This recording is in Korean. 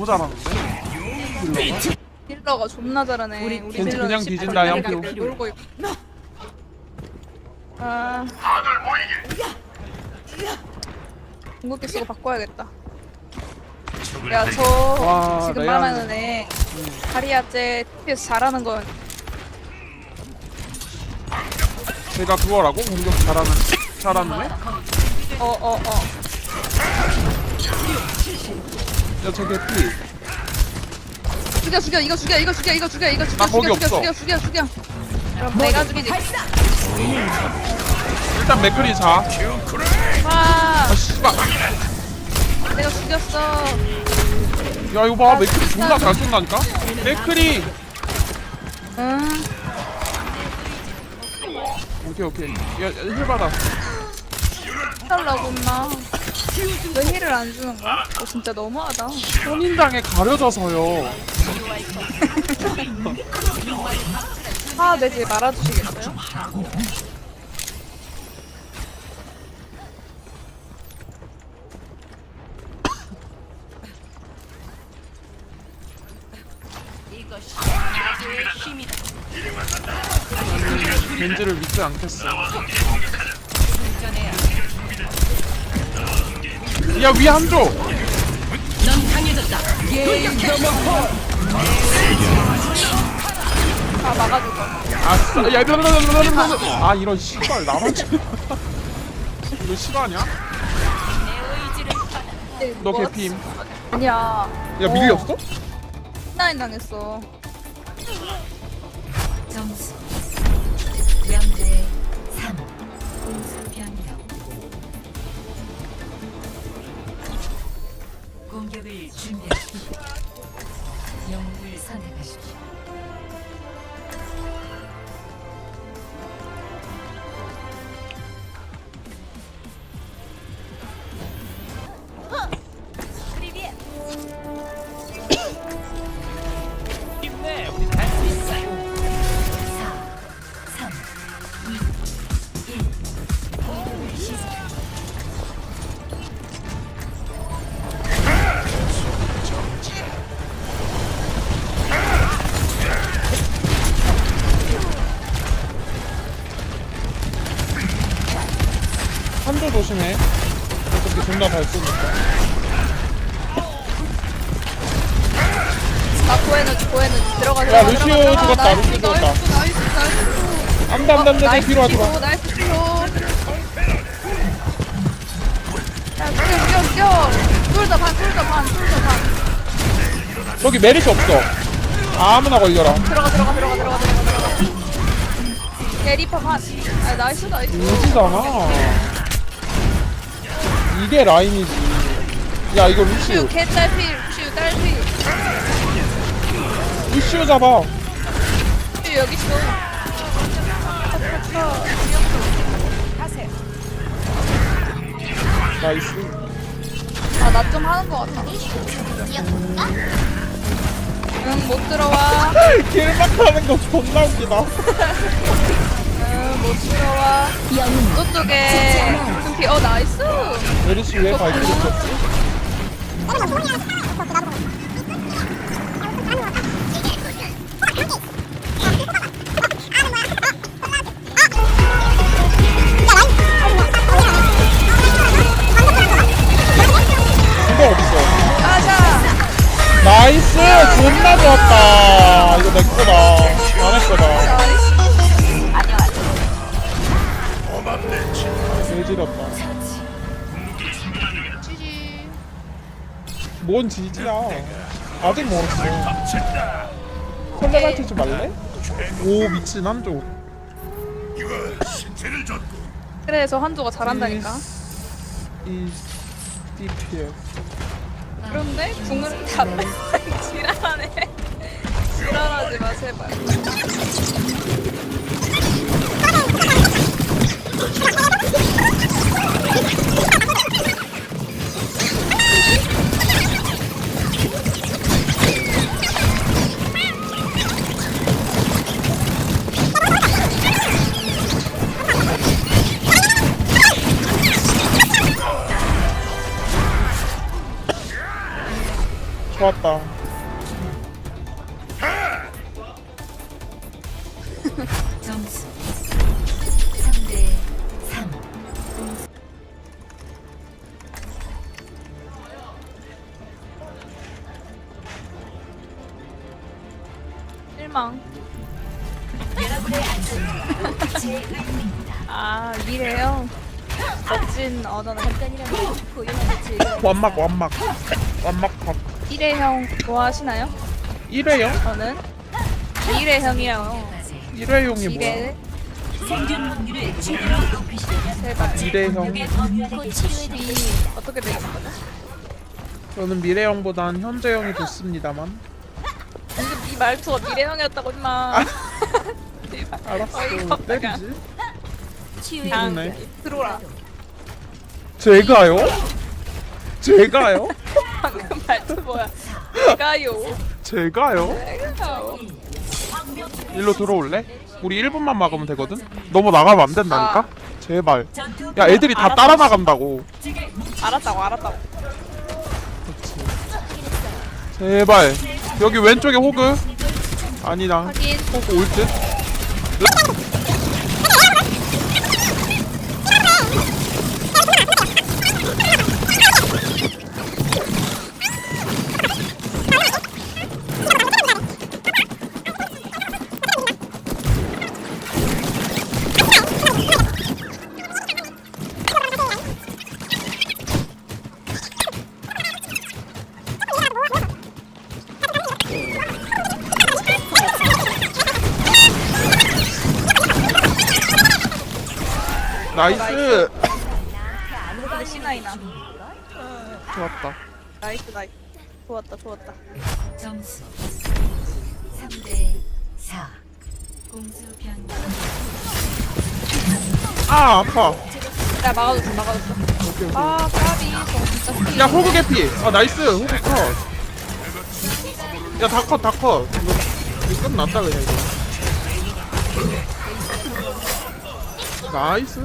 너무 잘하는데 딜러가? 존나 잘하네. 우리, 딜러는 그냥 뒤진다. 놀고 있고. 아. 궁극기 쓰고 바꿔야겠다. 야, 저 와, 지금 레알. 말하는 애 다리아째 TPS 잘하는 건 제가 그거라고? 공격 잘하는 잘하는 애? 어, 어, 어. 야 저게 피 죽여, 죽여, 이거 죽여, 이거 죽여, 이거 죽여, 이거 죽여, 죽여, 죽여, 없어. 죽여, 죽여, 죽여. 그럼 내가 죽이지. 일단 맥크리 자 와, 아, 씨발 내가 죽였어. 야 이거 봐 맥크리 존나 잘 쏜다니까? 맥크리 응. 오케이 오케이 야힐 받아 해달라고 엄마. 왜 힐을 안 주는 거야? 어, 진짜 너무하다. 선인장에 가려져서요 화 내지 말아주시겠어요? 겐지를 믿지 않겠어 야 위에 한조 다 막아줄 거. 아싸 야 이런 아 이런 씨발 나만 지 이거 실화냐? 너 뭐? 개피임 아니야. 야 밀렸어? 나인 당했어. 점수 0대 3 공수 변경 공격을 준비하십시오. 영웅을 선택하십시오 조 조심해 어차피 존나 잘 쏘니까 나 고에는 고에는 들어가 들어가. 야, 루시오 들어가, 죽었다, 루시오 죽었다. 나이스 나이스 나이스. 안돼 안돼 안돼 나이스 뒤로 하지 치고, 마 나이스 치고. 야 죽여 죽여 죽여. 둘다 반, 둘다 반, 둘다 반. 저기 메리시 없어 아무나 걸려라 들어가 들어가 들어가 들어가 들어가 들어가. 야 리퍼 반. 아 나이스 나이스. 루시잖아 이게 라인이지 야 이거 루시오 루시오 개 딸피, 루시오 딸피. 루시오 잡아 루시오 여기 있어. 나이스 아나 좀 하는 거 같아. 응못 들어와. 길막 하는 거 존나 웃기다 응못 들어와. 저쪽에 금피 어 나이스. 메리시 왜 발길이 쳤지? 이거 없어. 가자. 나이스! 존나 좋았다. 이거 내 거다. 남의 거다. 나이스. 개지렸다 뭔 지지야 아직 멀었어 설레발 치지 말래? 오 미친 한쪽 그래서 한조가 잘한다니까. 이 DPS 그런데 다 지랄하네. 지랄하지 마 제발. 좋았다. 점수 3대 3 실망. 여러분의 안전은 제 의무입니다. 아 미래요. 멋진 언어는 잠깐이라도 고요함을 즐겨. 완막 완막 완막 밥. 미래형 좋아하시나요? 일회용? 저는 미래형이요. 일회용이 뭐야? 미래 생존 확률을 최대로 높이시려면 대박. 일회용. 벽에 범위하게 계십시오. 이 어떻게 되는 거죠? 저는 미래형보단 현재형이 좋습니다만. 근데 네 말투가 미래형이었다고 임마. 알았어. 어이가 없다, 때리지. 좋네. 들어오라. 제가요? 제가요? 말투 뭐야? 내가요. 제가요? 내가요. 일로 들어올래? 우리 1분만 막으면 되거든? 너무 나가면 안 된다니까? 제발. 야, 애들이 다 따라 나간다고. 알았다고 알았다고. 제발. 여기 왼쪽에 호그. 아니다. 확인. 호그 올 듯. 나이스. 근데 C9아. 좋았다. 나이스 나이스. 좋았다 좋았다. 점수 3대 4 공수 변경 아, 아파. 야 막아줬어 막아줬어. 아 까비. 저 진짜 야, 호그 개피. 아, 나이스. 호그 컷. 야, 다 컷, 다 컷. 이거, 이거 끝났다, 그냥, 이거. 나이스.